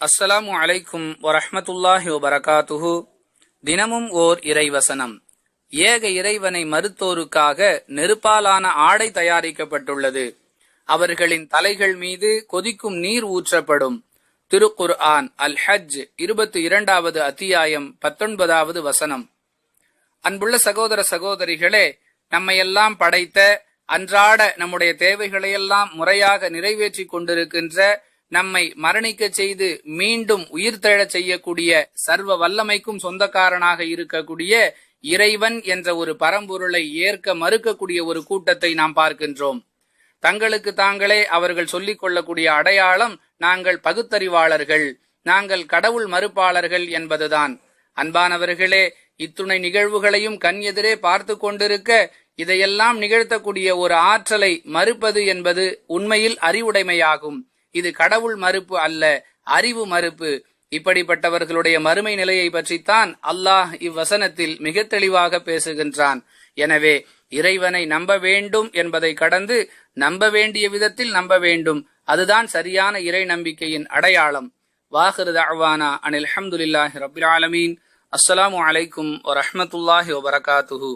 அஸ்ஸலாமு அலைக்கும் வரஹமத்துல்லாஹி வபரகாத்துஹு. தினமும் ஓர் இறைவசனம். ஏக இறைவனை மறுத்தோருக்காக நெருப்பாலான ஆடை தயாரிக்கப்பட்டுள்ளது. அவர்களின் தலைகள் மீது கொதிக்கும் நீர் ஊற்றப்படும். திருக்குர் ஆன் அல் ஹஜ் இருபத்தி இரண்டாவது அத்தியாயம் பத்தொன்பதாவது வசனம். அன்புள்ள சகோதர சகோதரிகளே நம்மையெல்லாம் படைத்த அன்றாட நம்முடைய தேவைகளையெல்லாம் முறையாக நிறைவேற்றி கொண்டிருக்கின்ற நம்மை மரணிக்க செய்து மீண்டும் உயிர் தெழச் செய்யக்கூடிய சர்வ வல்லமைக்கும் சொந்தக்காரனாக இருக்கக்கூடிய இறைவன் என்ற ஒரு பரம்பொருளை ஏற்க மறுக்கக்கூடிய ஒரு கூட்டத்தை நாம் பார்க்கின்றோம். தங்களுக்கு தாங்களே அவர்கள் சொல்லிக் கொள்ளக்கூடிய அடையாளம் நாங்கள் பகுத்தறிவாளர்கள் நாங்கள் கடவுள் மறுப்பாளர்கள் என்பதுதான். அன்பானவர்களே இத்துணை நிகழ்வுகளையும் கண் எதிரே பார்த்து கொண்டிருக்க இதையெல்லாம் நிகழ்த்தக்கூடிய ஒரு ஆற்றலை மறுப்பது என்பது உண்மையில் அறிவுடைமையாகும். இது கடவுள் மறுப்பு அல்ல அறிவு மறுப்பு. இப்படிப்பட்டவர்களுடைய மறுமை நிலையை பற்றித்தான் அல்லாஹ் இவ்வசனத்தில் மிக தெளிவாக பேசுகின்றான். எனவே இறைவனை நம்ப வேண்டும் என்பதை கடந்து நம்ப வேண்டிய விதத்தில் நம்ப வேண்டும். அதுதான் சரியான இறை நம்பிக்கையின் அடையாளம். வாஹிரு தஅவானா அனில் அஹமதுல்லாஹி ரபில் ஆலமீன். அஸ்ஸலாமு அலைக்கும் வரமத்துல்லாஹி வபரகாத்துஹூ